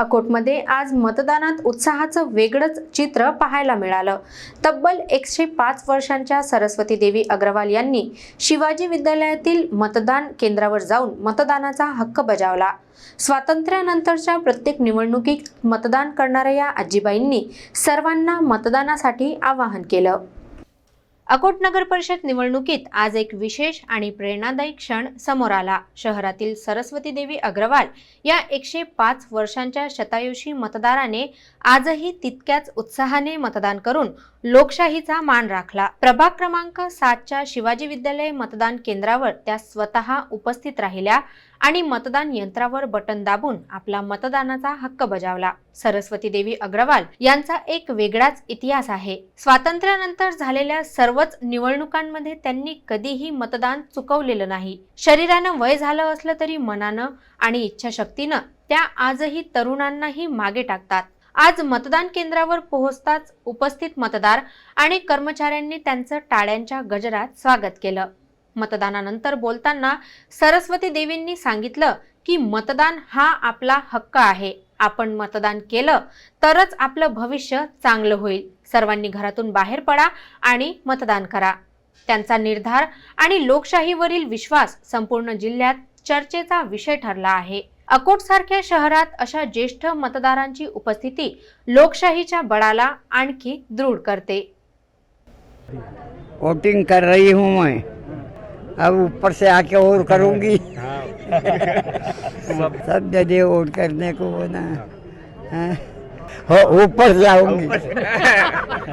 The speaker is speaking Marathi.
अकोटमध्ये आज मतदानात उत्साहाचं वेगळंच चित्र पाहायला मिळालं. तब्बल एकशे पाच वर्षांच्या सरस्वती देवी अग्रवाल यांनी शिवाजी विद्यालयातील मतदान केंद्रावर जाऊन मतदानाचा हक्क बजावला. स्वातंत्र्यानंतरच्या प्रत्येक निवडणुकीत मतदान करणाऱ्या या आजीबाईंनी सर्वांना मतदानासाठी आवाहन केलं. अकोट नगर परिषद निवडणुकीत आज एक विशेष आणि प्रेरणादायी क्षण समोर आला. शहरातील सरस्वती देवी अग्रवाल या एकशे पाच वर्षांच्या शतायुषी मतदाराने आजही तितक्याच उत्साहाने मतदान करून लोकशाहीचा मान राखला. प्रभाग क्रमांक सातच्या शिवाजी विद्यालय मतदान केंद्रावर त्या स्वतः उपस्थित राहिल्या. आणि मतदान यंत्रावर बटन दाबून आपला मतदानाचा हक्क बजावला. सरस्वती देवी अग्रवाल यांचा एक वेगळाच इतिहास आहे. स्वातंत्र्यानंतर झालेल्या सर्वच निवडणुकांमध्ये त्यांनी कधीही मतदान चुकवलेलं नाही. शरीरानं वय झालं असलं तरी मनानं आणि इच्छाशक्तीनं त्या आजही तरुणांनाही मागे टाकतात. आज मतदान केंद्रावर पोहोचताच उपस्थित मतदार आणि कर्मचाऱ्यांनी त्यांचं टाळ्यांच्या गजरात स्वागत केलं. मतदानानंतर बोलताना सरस्वती देवींनी सांगितलं की मतदान हा आपला हक्क आहे. आपण मतदान केलं तरच आपलं भविष्य चांगलं होईल. सर्वांनी घरातून बाहेर पडा आणि मतदान करा. त्यांचा निर्धार आणि लोकशाहीवरील विश्वास संपूर्ण जिल्ह्यात चर्चेचा विषय ठरला आहे. अकोट सारख्या शहरात अशा ज्येष्ठ मतदारांची उपस्थिती लोकशाहीच्या बळाला आणखी दृढ करते. वोटिंग कर रही हूं मैं. अब ऊपर से आके और करूँगी। हाँ। सब जगह और करने को ना हाँ। हाँ, ऊपर जाऊँगी